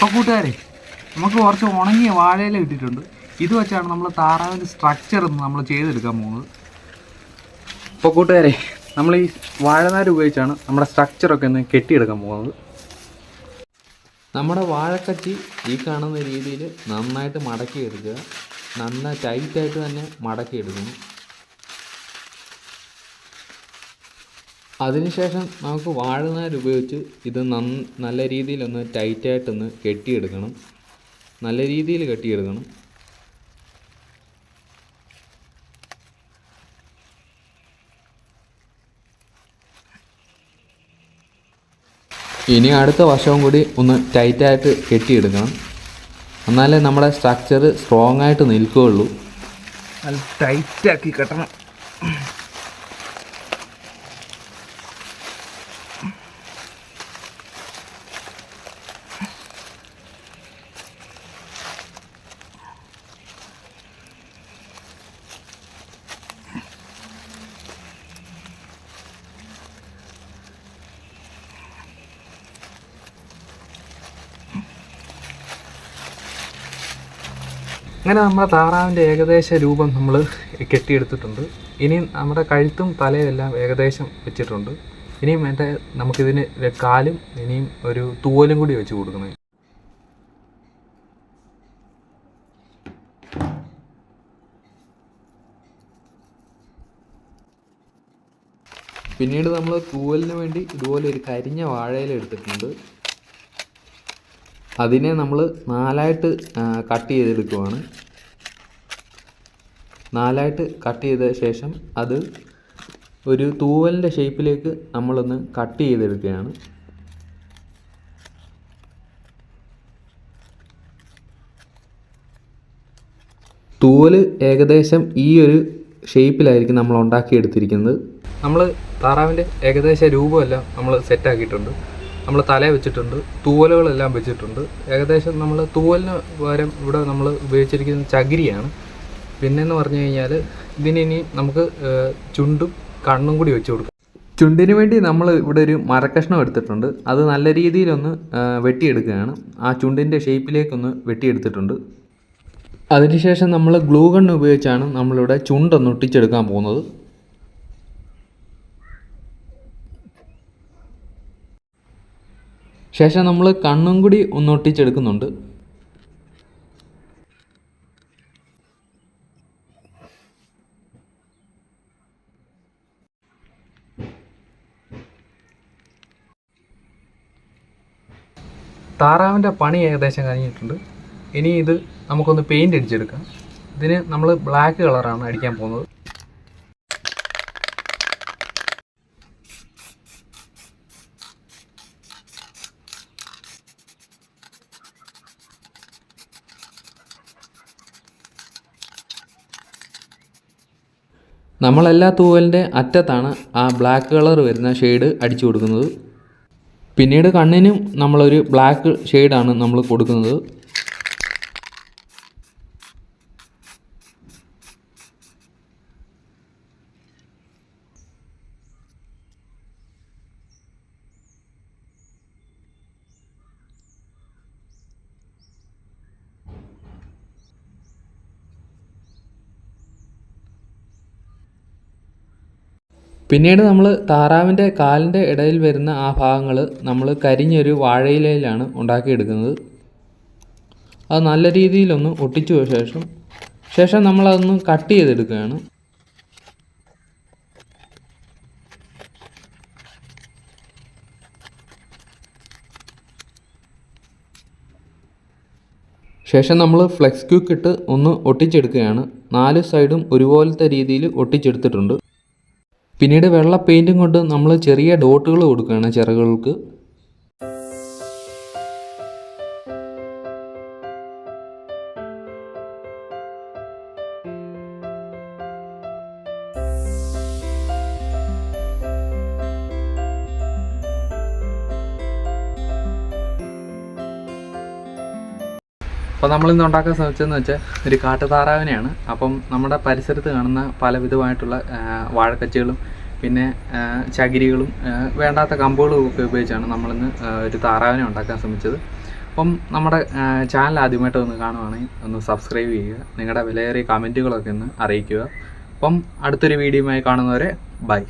അപ്പോൾ കൂട്ടുകാരെ നമുക്ക് കുറച്ച് ഉണങ്ങിയ വാഴയില കിട്ടിയിട്ടുണ്ട് ഇത് വെച്ചാണ് നമ്മൾ താറാവിന്റെ സ്ട്രക്ചർ നമ്മൾ ചെയ്തെടുക്കാൻ പോകുന്നത്. അപ്പോൾ കൂട്ടുകാരെ നമ്മൾ ഈ വാഴനാര് ഉപയോഗിച്ചാണ് നമ്മുടെ സ്ട്രക്ചറൊക്കെ ഒന്ന് കെട്ടിയെടുക്കാൻ പോകുന്നത്. നമ്മുടെ വാഴക്കച്ചി ഈ കാണുന്ന രീതിയിൽ നന്നായിട്ട് മടക്കി എടുക്കുക നന്നായി ടൈറ്റായിട്ട് തന്നെ മടക്കി എടുക്കണം അതിനുശേഷം നമുക്ക് വാഴനാര് ഉപയോഗിച്ച് ഇത് നന്ന നല്ല രീതിയിലൊന്ന് ടൈറ്റായിട്ടൊന്ന് കെട്ടിയെടുക്കണം. നല്ല രീതിയിൽ കെട്ടിയെടുക്കണം. ഇനി അടുത്ത വശവും കൂടി ഒന്ന് ടൈറ്റായിട്ട് കെട്ടിയെടുക്കണം. എന്നാലേ നമ്മുടെ സ്ട്രക്ചർ സ്ട്രോങ് ആയിട്ട് നിൽക്കുകയുള്ളൂ. നല്ല ടൈറ്റാക്കി കെട്ടണം. അങ്ങനെ നമ്മുടെ താറാവിന്റെ ഏകദേശ രൂപം നമ്മൾ കെട്ടിയെടുത്തിട്ടുണ്ട്. ഇനി നമ്മുടെ കഴുത്തും തലയും എല്ലാം ഏകദേശം വെച്ചിട്ടുണ്ട്. ഇനിയും എന്റെ നമുക്കിതിന് കാലും ഇനിയും ഒരു തൂവലും കൂടി വെച്ച് കൊടുക്കുന്നത് പിന്നീട് നമ്മൾ തൂവലിന് വേണ്ടി ഇതുപോലെ ഒരു കരിഞ്ഞ വാഴയില എടുത്തിട്ടുണ്ട്. അതിനെ നമ്മൾ നാലായിട്ട് കട്ട് ചെയ്തെടുക്കുവാണ്. നാലായിട്ട് കട്ട് ചെയ്ത ശേഷം അത് ഒരു തൂവലിന്റെ ഷേപ്പിലേക്ക് നമ്മളൊന്ന് കട്ട് ചെയ്തെടുക്കുകയാണ്. തൂവൽ ഏകദേശം ഈ ഒരു ഷേപ്പിലായിരിക്കും നമ്മൾ ഉണ്ടാക്കിയെടുത്തിരിക്കുന്നത്. നമ്മൾ താറാവിന്റെ ഏകദേശ രൂപമല്ല നമ്മൾ സെറ്റാക്കിയിട്ടുണ്ട് നമ്മൾ തല വെച്ചിട്ടുണ്ട് തൂവലുകളെല്ലാം വെച്ചിട്ടുണ്ട്. ഏകദേശം നമ്മൾ തൂവലിന് പകരം ഇവിടെ നമ്മൾ ഉപയോഗിച്ചിരിക്കുന്നത് ചകിരിയാണ്. പിന്നെന്ന് പറഞ്ഞു കഴിഞ്ഞാൽ ഇതിനി നമുക്ക് ചുണ്ടും കണ്ണും കൂടി വെച്ച് കൊടുക്കാം. ചുണ്ടിന് വേണ്ടി നമ്മൾ ഇവിടെ ഒരു മരക്കഷ്ണം എടുത്തിട്ടുണ്ട്. അത് നല്ല രീതിയിലൊന്ന് വെട്ടിയെടുക്കുകയാണ്. ആ ചുണ്ടിന്റെ ഷേപ്പിലേക്കൊന്ന് വെട്ടിയെടുത്തിട്ടുണ്ട്. അതിനുശേഷം നമ്മൾ ഗ്ലൂ ഗൺ ഉപയോഗിച്ചാണ് നമ്മളിവിടെ ചുണ്ടൊന്ന് ഒട്ടിച്ചെടുക്കാൻ പോകുന്നത്. ശേഷം നമ്മൾ കണ്ണും കൂടി ഒന്നൊട്ടിച്ചെടുക്കുന്നുണ്ട് താറാവിന്റെ പണി ഏകദേശം കഴിഞ്ഞിട്ടുണ്ട്. ഇനി ഇത് നമുക്കൊന്ന് പെയിന്റ് അടിച്ചെടുക്കാം. ഇതിന് നമ്മൾ ബ്ലാക്ക് കളറാണ് അടിക്കാൻ പോകുന്നത്. നമ്മളെല്ലാ തൂവലിന്റെ അറ്റത്താണ് ആ ബ്ലാക്ക് കളർ വരുന്ന ഷെയ്ഡ് അടിച്ചു കൊടുക്കുന്നത്. പിന്നീട് കണ്ണിനും നമ്മളൊരു ബ്ലാക്ക് ഷെയ്ഡാണ് നമ്മൾ കൊടുക്കുന്നത്. പിന്നീട് നമ്മൾ താറാവിന്റെ കാലിന്റെ ഇടയിൽ വരുന്ന ആ ഭാഗങ്ങൾ നമ്മൾ കരിഞ്ഞൊരു വാഴയിലയിലാണ് ഉണ്ടാക്കിയെടുക്കുന്നത്. അത് നല്ല രീതിയിലൊന്ന് ഒട്ടിച്ചു പോയ ശേഷം ശേഷം നമ്മളതൊന്ന് കട്ട് ചെയ്തെടുക്കുകയാണ്. ശേഷം നമ്മൾ ഫ്ലെക്സ് ക്യൂക്ക് ഇട്ട് ഒന്ന് ഒട്ടിച്ചെടുക്കുകയാണ്. നാല് സൈഡും ഒരുപോലത്തെ രീതിയിൽ ഒട്ടിച്ചെടുത്തിട്ടുണ്ട്. പിന്നീട് വെള്ള പെയിന്റും കൊണ്ട് നമ്മൾ ചെറിയ ഡോട്ടുകൾ കൊടുക്കുകയാണ് ചിറകുകൾക്ക്. അപ്പോൾ നമ്മൾ ഇന്ന് ഉണ്ടാക്കാൻ ശ്രമിച്ചതെന്ന് വെച്ചാൽ ഒരു കാട്ടുതാറാവിനെയാണ്. അപ്പം നമ്മുടെ പരിസരത്ത് കാണുന്ന പലവിധമായിട്ടുള്ള വാഴക്കച്ചകളും പിന്നെ ചകിരികളും വേണ്ടാത്ത കമ്പുകളും ഒക്കെ ഉപയോഗിച്ചാണ് നമ്മളിന്ന് ഒരു താറാവിനെ ഉണ്ടാക്കാൻ ശ്രമിച്ചത്. അപ്പം നമ്മുടെ ചാനൽ ആദ്യമായിട്ട് ഒന്ന് കാണുവാണെങ്കിൽ ഒന്ന് സബ്സ്ക്രൈബ് ചെയ്യുക. നിങ്ങളുടെ വിലയേറിയ കമന്റുകളൊക്കെ ഒന്ന് അറിയിക്കുക. അപ്പം അടുത്തൊരു വീഡിയോയുമായി കാണുന്നവരെ ബൈ